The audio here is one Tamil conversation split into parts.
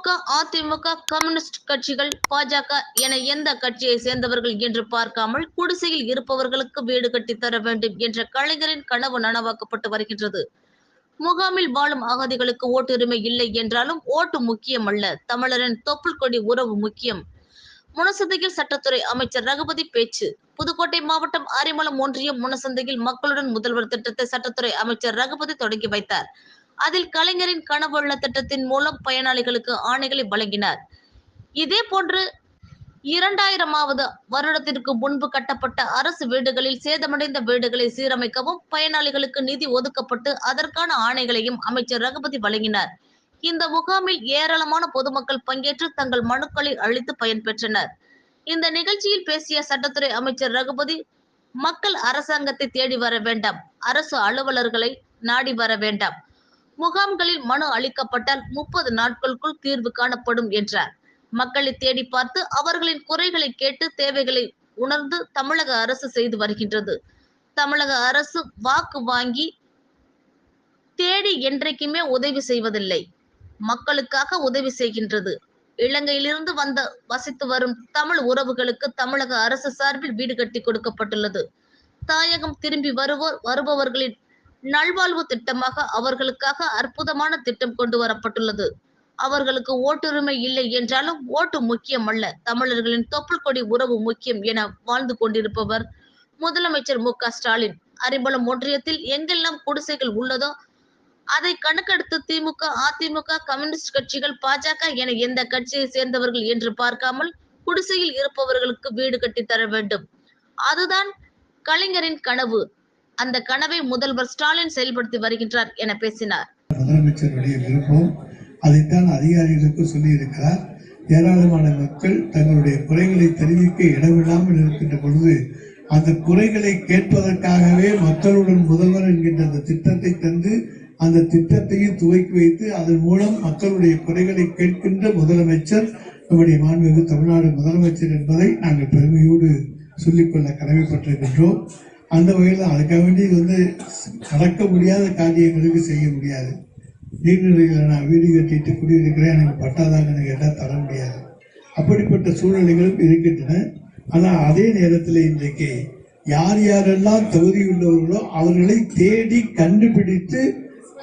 திமுக அதிமுக கம்யூனிஸ்ட் கட்சிகள் பாஜக என எந்த கட்சியை சேர்ந்தவர்கள் என்று பார்க்காமல் குடிசையில் இருப்பவர்களுக்கு வீடு கட்டி தர வேண்டும் என்ற கலைஞரின் கனவு நனவாக்கப்பட்டு வருகின்றது. முகாமில் வாழும் அகதிகளுக்கு ஓட்டுரிமை இல்லை என்றாலும் ஓட்டு முக்கியம் அல்ல. தமிழரின் தொப்புள் கொடி உறவு முக்கியம். முனசந்தையில் சட்டத்துறை அமைச்சர் ரகுபதி பேச்சு. புதுக்கோட்டை மாவட்டம் ஆரிமளம் ஒன்றியம் முனசந்தையில் மக்களுடன் முதல்வர் திட்டத்தை சட்டத்துறை அமைச்சர் ரகுபதி தொடங்கி வைத்தார். அதில் கலைஞரின் கனவுள்ள திட்டத்தின் மூலம் பயனாளிகளுக்கு ஆணைகளை வழங்கினார். இதே போன்று இரண்டாயிரமாவது வருடத்திற்கு முன்பு கட்டப்பட்ட அரசு வீடுகளில் சேதமடைந்த வீடுகளை சீரமைக்கவும் பயனாளிகளுக்கு நிதி ஒதுக்கப்பட்டு அதற்கான ஆணைகளையும் அமைச்சர் ரகுபதி வழங்கினார். இந்த முகாமில் ஏராளமான பொதுமக்கள் பங்கேற்று தங்கள் மனுக்களை அளித்து பயன்பெற்றனர் இந்த நிகழ்ச்சியில் பேசிய சட்டத்துறை அமைச்சர் ரகுபதி மக்கள் அரசாங்கத்தை தேடி வர வேண்டாம். அரசு அலுவலர்களை நாடி வர வேண்டாம். முகாம்களில் மனு அளிக்கப்பட்டால் முப்பது நாட்களுக்குள் தீர்வு காணப்படும் என்றார். மக்களை தேடி பார்த்து அவர்களின் குறைகளை கேட்டு தேவைகளை உணர்ந்து தமிழக அரசு செய்து வருகின்றது. தமிழக அரசு வாக்கு வாங்கி தேடி என்றைக்குமே உதவி செய்வதில்லை. மக்களுக்காக உதவி செய்கின்றது. இலங்கையிலிருந்து வந்த வசித்து வரும் தமிழ் உறவுகளுக்கு தமிழக அரசு சார்பில் வீடு கட்டி கொடுக்கப்பட்டுள்ளது. தாயகம் திரும்பி வருவோர் வருபவர்களின் நல்வாழ்வு திட்டமாக அவர்களுக்காக அற்புதமான திட்டம் கொண்டு வரப்பட்டுள்ளது. அவர்களுக்கு ஓட்டுரிமை இல்லை என்றாலும் ஓட்டு முக்கியம் அல்ல. தமிழர்களின் தொப்புள் கொடி உறவு முக்கியம் என வாழ்ந்து கொண்டிருப்பவர் முதலமைச்சர் மு க ஸ்டாலின். அறிம்பளம் ஒன்றியத்தில் எங்கெல்லாம் குடிசைகள் உள்ளதோ அதை கணக்கெடுத்து திமுக அதிமுக கம்யூனிஸ்ட் கட்சிகள் பாஜக என எந்த கட்சியை சேர்ந்தவர்கள் என்று பார்க்காமல் குடிசையில் இருப்பவர்களுக்கு வீடு கட்டி தர வேண்டும். அதுதான் கலைஞரின் கனவு. அந்த கனவை முதல்வர் ஸ்டாலின் செயல்படுத்தி வருகின்றார் என பேசினார். முதலமைச்சருடைய விருப்பம். அதைத்தான் அதிகாரிகளுக்கு சொல்லியிருக்கிறார். ஏராளமான மக்கள் தங்களுடைய குறைகளை தெரிவிக்க இடமில்லாமல் இருக்கின்ற பொழுது அந்த குறைகளை கேட்பதற்காகவே மக்களுடன் முதல்வர் என்கின்ற அந்த திட்டத்தை தந்து அந்த திட்டத்தையும் துவக்கி வைத்து அதன் மூலம் மக்களுடைய குறைகளை கேட்கின்ற முதலமைச்சர் நம்முடைய மாண்புமிகு தமிழ்நாடு முதலமைச்சர் என்பதை நாங்கள் பெருமையோடு சொல்லிக்கொள்ள கடமைப்பட்டிருக்கின்றோம். அந்த வகையில் அதுக்காக வேண்டி வந்து நடக்க முடியாத காரியங்களுக்கு செய்ய முடியாது. நீர்நிலைகளில் நான் வீடு கட்டிட்டு குடியிருக்கிறேன் எனக்கு பட்டாதாங்கன்னு கேட்டால் தர முடியாது. அப்படிப்பட்ட சூழ்நிலைகளும் இருக்கின்றன. ஆனால் அதே நேரத்தில் இன்றைக்கு யார் யாரெல்லாம் தகுதியுள்ளவர்களோ அவர்களை தேடி கண்டுபிடித்து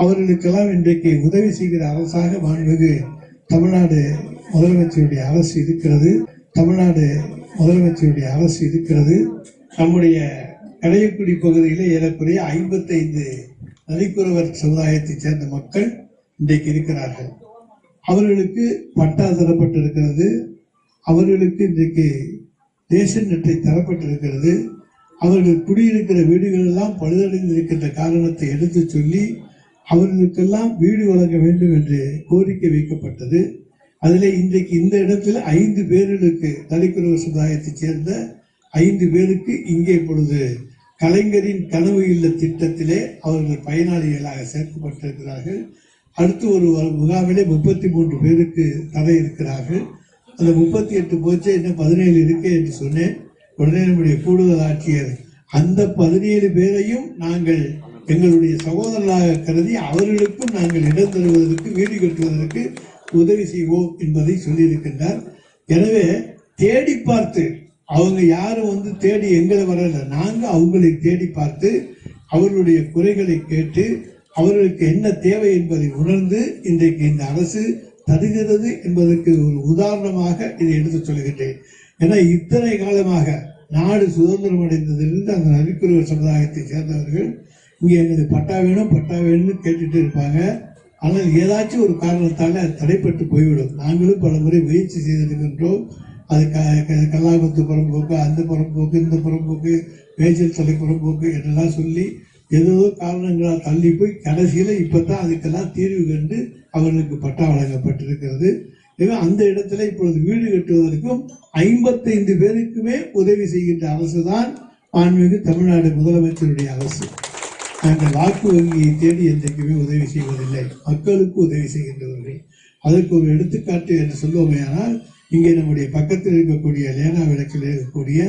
அவர்களுக்கெல்லாம் இன்றைக்கு உதவி செய்கிற அரசாக மாண்புமிகு தமிழ்நாடு முதலமைச்சருடைய அரசு இருக்கிறது. தமிழ்நாடு முதலமைச்சருடைய அரசு இருக்கிறது. நம்முடைய கடையக்குடி பகுதியில் ஏறக்குறைய ஐம்பத்தைந்து நலிக்குறவர் சமுதாயத்தைச் சேர்ந்த மக்கள் இன்றைக்கு இருக்கிறார்கள். அவர்களுக்கு பட்டா தரப்பட்டிருக்கிறது. அவர்களுக்கு இன்றைக்கு ரேஷன் அட்டை தரப்பட்டிருக்கிறது. அவர்கள் குடியிருக்கிற வீடுகளெல்லாம் பழுதடைந்து இருக்கின்ற காரணத்தை எடுத்து சொல்லி அவர்களுக்கெல்லாம் வீடு வழங்க வேண்டும் என்று கோரிக்கை வைக்கப்பட்டது. அதில் இன்றைக்கு இந்த இடத்தில் ஐந்து பேர்களுக்கு தலிக்குறவர் சமுதாயத்தைச் சேர்ந்த ஐந்து பேருக்கு இங்கே இப்பொழுது கலைஞரின் கனவு இல்ல திட்டத்திலே அவர்கள் பயனாளிகளாக சேர்க்கப்பட்டிருக்கிறார்கள். அடுத்து ஒரு முகாமிலே முப்பத்தி மூன்று பேருக்கு தர இருக்கிறார்கள். அந்த முப்பத்தி எட்டு போச்சு இன்னும் பதினேழு இருக்கு என்று சொன்னேன். உடனே நம்முடைய கூடுதல் ஆட்சியர் அந்த பதினேழு பேரையும் நாங்கள் எங்களுடைய சகோதரர்களாக கருதி அவர்களுக்கும் நாங்கள் இடம் தருவதற்கு வீடு கட்டுவதற்கு உதவி செய்வோம் என்பதை சொல்லியிருக்கின்றார். எனவே தேடி பார்த்து அவங்க யாரும் வந்து தேடி எங்களை வரல நாங்க அவங்களை தேடி பார்த்து அவர்களுடைய குறைகளை கேட்டு அவர்களுக்கு என்ன தேவை என்பதை உணர்ந்து இன்றைக்கு இந்த அரசு தருகிறது என்பதற்கு ஒரு உதாரணமாக இதை எடுத்து சொல்கின்றேன் ஏன்னா இத்தனை காலமாக நாடு சுதந்திரம் அடைந்ததிலிருந்து அந்த நரிக்குறவர் சமுதாயத்தை சேர்ந்தவர்கள் இங்கே எங்களுக்கு பட்டா வேணும் பட்டா வேணும்னு கேட்டுட்டு இருப்பாங்க. ஆனால் ஏதாச்சும் ஒரு காரணத்தால் அது தடைப்பட்டு போய்விடும். நாங்களும் பல முறை முயற்சி செய்திருக்கின்றோம். அதுக்கு க க- புறம்போக்கு அந்த புறம்போக்கு இந்த புறம்போக்கு மேய்ச்சல் தலை புறம்போக்கு என்னெல்லாம் சொல்லி ஏதோ காரணங்களால் தள்ளி போய் கடைசியில் இப்போ தான் அதுக்கெல்லாம் தீர்வு கண்டு அவர்களுக்கு பட்டா வழங்கப்பட்டிருக்கிறது. எனவே அந்த இடத்துல இப்பொழுது வீடு கட்டுவதற்கும் ஐம்பத்தைந்து பேருக்குமே உதவி செய்கின்ற அரசு தான் ஆன்மீக தமிழ்நாடு முதலமைச்சருடைய அரசு. நாங்கள் வாக்கு வங்கியை தேடி என்றைக்குமே உதவி செய்வதில்லை. மக்களுக்கு உதவி செய்கின்றவர்கள். அதற்கு ஒரு எடுத்துக்காட்டு என்று சொல்லுவோமேயானால் இங்கே நம்முடைய பக்கத்தில் இருக்கக்கூடிய லேனா விளக்கில் இருக்கக்கூடிய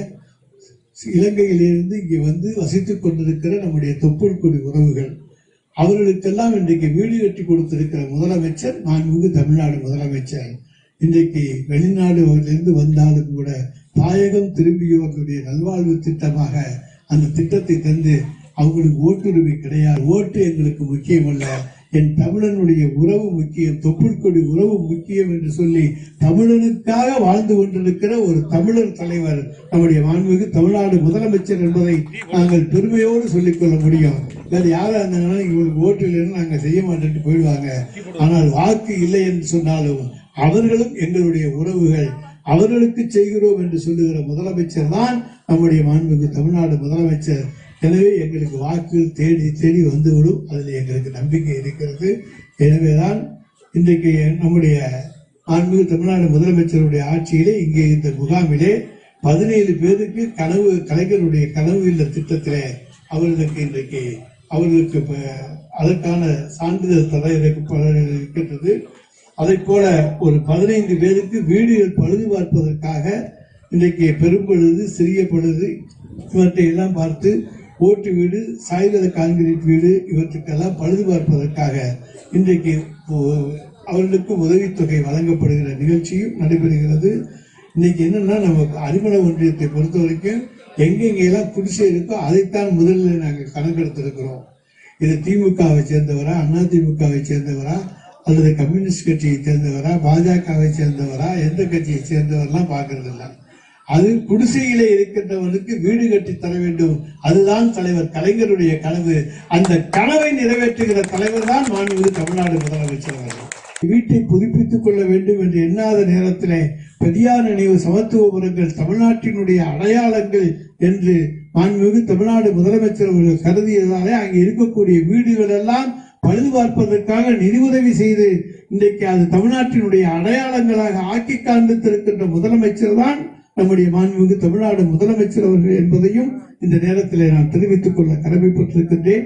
இலங்கையிலிருந்து இங்கே வந்து வசித்துக் கொண்டிருக்கிற நம்முடைய தொப்புள் கொடி உறவுகள். அவர்களுக்கெல்லாம் இன்றைக்கு வீடு கட்டி கொடுத்திருக்கிற முதலமைச்சர் மாண்புமிகு தமிழ்நாடு முதலமைச்சர். இன்றைக்கு வெளிநாடுகளிலிருந்து வந்தாலும் கூட தாயகம் திரும்பியோருடைய நல்வாழ்வு திட்டமாக அந்த திட்டத்தை தந்து அவங்களுக்கு ஓட்டுரிமை கிடையாது. ஓட்டு எங்களுக்கு முக்கியமல்ல. என் தமிழனுடைய உறவு முக்கியம் தொப்புள் கொடி உறவு முக்கியம் என்று சொல்லி தமிழனுக்காக வாழ்ந்து கொண்டிருக்கிற ஒரு தமிழர் தலைவர் நம்முடைய மாண்புமிகு தமிழ்நாடு முதலமைச்சர் என்பதை நாங்கள் பெருமையோடு சொல்லிக் கொள்ள முடியும். வேற யாரா இருந்தாங்கன்னா இவங்களுக்கு ஓட்டு இல்லைன்னு நாங்க செய்ய மாட்டேன்ட்டு போயிடுவாங்க. ஆனால் வாக்கு இல்லை என்று சொன்னாலும் அவர்களும் எங்களுடைய உறவுகள் அவர்களுக்கு செய்கிறோம் என்று சொல்லுகிற முதலமைச்சர் தான் நம்முடைய மாண்புமிகு தமிழ்நாடு முதலமைச்சர். எனவே எங்களுக்கு வாக்கு தேடி தேடி வந்துவிடும். அதில் எங்களுக்கு நம்பிக்கை இருக்கிறது. எனவேதான் இன்றைக்கு நம்முடைய ஆன்மீக தமிழ்நாடு முதலமைச்சருடைய ஆட்சியிலே இங்கே இந்த முகாமிலே பதினேழு பேருக்கு கனவு கலைஞருடைய கனவு இல்ல திட்டத்திலே அவர்களுக்கு இன்றைக்கு அவர்களுக்கு அதற்கான சான்றிதழ் தர இருக்கின்றது. அதை போல ஒரு பதினைந்து பேருக்கு வீடுகள் பழுது பார்ப்பதற்காக இன்றைக்கு பெரும்பழுது சிறிய பழுது இவற்றை எல்லாம் பார்த்து ஓட்டு வீடு சாய்வத கான்கிரீட் வீடு இவற்றுக்கெல்லாம் பழுது பார்ப்பதற்காக இன்றைக்கு அவர்களுக்கு உதவித்தொகை வழங்கப்படுகிற நிகழ்ச்சியும் நடைபெறுகிறது. இன்னைக்கு என்னன்னா நம்ம அரிமள ஒன்றியத்தை பொறுத்த வரைக்கும் எங்கெங்கெல்லாம் குடிசை இருக்கோ அதைத்தான் முதலில் நாங்கள் கணக்கெடுத்திருக்கிறோம். இது திமுகவை சேர்ந்தவரா அண்ணா திமுகவை சேர்ந்தவரா அல்லது கம்யூனிஸ்ட் கட்சியை சேர்ந்தவரா பாஜகவை சேர்ந்தவரா எந்த கட்சியை சேர்ந்தவரெல்லாம் பார்க்கறதில்லை. அது குடிசையிலே இருக்கின்றவனுக்கு வீடு கட்டி தர வேண்டும். அதுதான் தலைவர் கலைஞருடைய கனவு. அந்த கனவை நிறைவேற்றுகிற தலைவர் தான் மாண்புமிகு தமிழ்நாடு முதலமைச்சர் அவர்கள். வீட்டை புதுப்பித்துக் கொள்ள வேண்டும் என்று எண்ணாத நேரத்திலே பெரியார் நினைவு சமத்துவபுரங்கள் தமிழ்நாட்டினுடைய அடையாளங்கள் என்று மாண்புமிகு தமிழ்நாடு முதலமைச்சர் அவர்கள் கருதியதாலே அங்கே இருக்கக்கூடிய வீடுகள் எல்லாம் பழுது பார்ப்பதற்காக நிதி உதவி செய்து இன்றைக்கு அது தமிழ்நாட்டினுடைய அடையாளங்களாக ஆக்கி காண்பித்திருக்கின்ற முதலமைச்சர் தான் நம்முடைய மாண்புமிகு தமிழ்நாடு முதலமைச்சர் அவர்கள் என்பதையும் இந்த நேரத்தில் நான் தெரிவித்துக் கொள்ள கடமைப்பட்டிருக்கின்றேன்.